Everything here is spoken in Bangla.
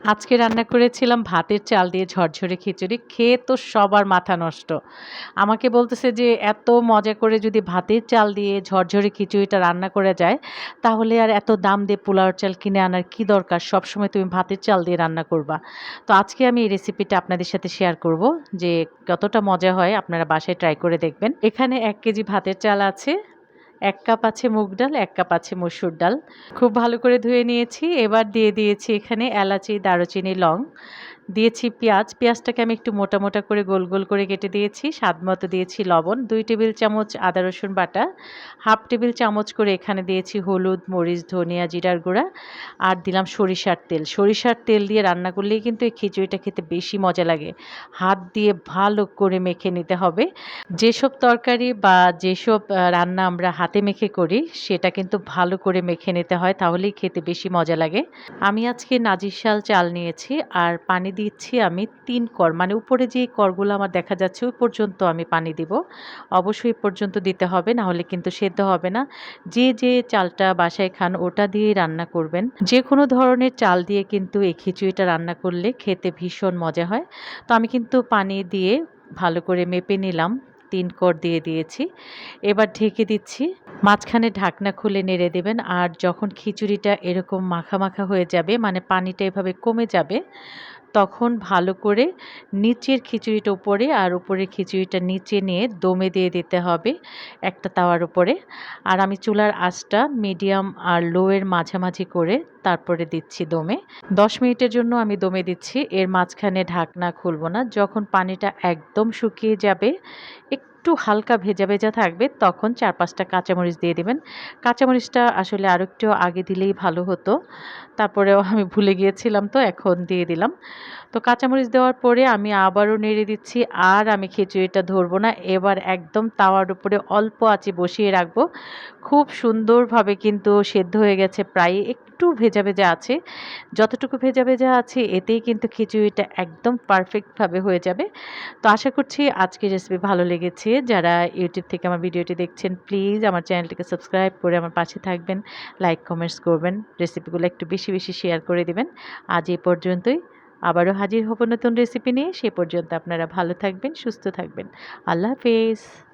আজকে রান্না করেছিলাম ভাতের চাল দিয়ে ঝরঝরে খিচুড়ি, খেয়ে তো সবার মাথা নষ্ট। আমাকে বলতেছে যে, এত মজা করে যদি ভাতের চাল দিয়ে ঝরঝরে খিচুড়িটা রান্না করে যায়, তাহলে আর এত দাম দিয়ে পোলাওর চাল কিনে আনার কি দরকার? সবসময় তুমি ভাতের চাল দিয়ে রান্না করবা। তো আজকে আমি এই রেসিপিটা আপনাদের সাথে শেয়ার করব যে, কতটা মজা হয়, আপনারা বাসায় ট্রাই করে দেখবেন। এখানে এক কেজি ভাতের চাল আছে এক কাপ আছে মুগ ডাল, এক কাপ আছে মসুর ডাল। খুব ভালো করে ধুয়ে নিয়েছি। এবার দিয়ে দিয়েছি এখানে এলাচি, দারুচিনি, লং। দিয়েছি পেঁয়াজ। পেঁয়াজটাকে আমি একটু মোটা মোটা করে গোল গোল করে কেটে দিয়েছি। স্বাদ মতো দিয়েছি লবণ, দুই টেবিল চামচ আদা, রসুন বাটা, হাফ টেবিল চামচ করে এখানে দিয়েছি হলুদ, মরিচ, ধনিয়া, জিরার গুঁড়া আর দিলাম সরিষার তেল। সরিষার তেল দিয়ে রান্না করলেই কিন্তু এই খিচুড়িটা খেতে বেশি মজা লাগে। হাত দিয়ে ভালো করে মেখে নিতে হবে। যেসব তরকারি বা যেসব রান্না আমরা হাতে মেখে করি, সেটা কিন্তু ভালো করে মেখে নিতে হয়, তাহলেই খেতে বেশি মজা লাগে। আমি আজকে নাজিরশাল চাল নিয়েছি আর পানি দিচ্ছি আমি তিন কর। মানে উপরে যে করগুলো আমার দেখা যাচ্ছে, ওই পর্যন্ত আমি পানি দিব। অবশ্যই পর্যন্ত দিতে হবে, না হলে কিন্তু সেদ্ধ হবে না। যে যে চালটা বাসায় খান, ওটা দিয়ে রান্না করবেন। যে কোনো ধরনের চাল দিয়ে কিন্তু এই খিচুড়িটা রান্না করলে খেতে ভীষণ মজা হয়। তো আমি কিন্তু পানি দিয়ে ভালো করে মেপে নিলাম, তিন কর দিয়ে দিয়েছি। এবার ঢেকে দিচ্ছি। মাঝখানে ঢাকনা খুলে নেড়ে দেবেন, আর যখন খিচুড়িটা এরকম মাখা মাখা হয়ে যাবে মানে পানিটা এভাবে কমে যাবে তখন ভালো করে নিচের খিচুড়িটা উপরে আর উপরের খিচুড়িটা নিচে নিয়ে দমে দিয়ে দিতে হবে একটা তাওয়ার উপরে। আর আমি চুলার আঁচটা মিডিয়াম আর লোয়ের মাঝামাঝি করে তারপরে দিচ্ছি দমে। দশ মিনিটের জন্য আমি দমে দিচ্ছি, এর মাঝখানে ঢাকনা খুলব না। যখন পানিটা একদম শুকিয়ে যাবে একটু হালকা ভেজা ভেজা থাকবে, তখন চার পাঁচটা কাঁচামরিচ দিয়ে দেবেন। কাঁচামরিচটা আসলে আর একটু আগে দিলেই ভালো হতো। তারপরেও আমি ভুলে গিয়েছিলাম তো, এখন দিয়ে দিলাম। তো কাঁচামরিচ দেওয়ার পরে আমি আবারও নেড়ে দিচ্ছি, আর আমি খিচুড়িটা ধরবো না। এবার একদম তাওয়ার উপরে অল্প আঁচে বসিয়ে রাখব। খুব সুন্দরভাবে কিন্তু সেদ্ধ হয়ে গেছে প্রায়, একটু ভেজা ভেজা আছে। যতটুকু ভেজা ভেজা আছে, এতেই কিন্তু খিচুড়িটা একদম পারফেক্টভাবে হয়ে যাবে। তো আশা করছি আজকের রেসিপি ভালো লেগেছে। যারা ইউটিউব থেকে আমার ভিডিওটি দেখছেন প্লিজ আমার চ্যানেলটিকে সাবস্ক্রাইব করে আমার পাশে থাকবেন। লাইক কমেন্টস করবেন। রেসিপিগুলো একটু বেশি বেশি শেয়ার করে দিবেন। আজ এই পর্যন্তই। আবারও হাজির হব নতুন রেসিপি নিয়ে। সে পর্যন্ত আপনারা ভালো থাকবেন, সুস্থ থাকবেন। আল্লাহ হাফেজ।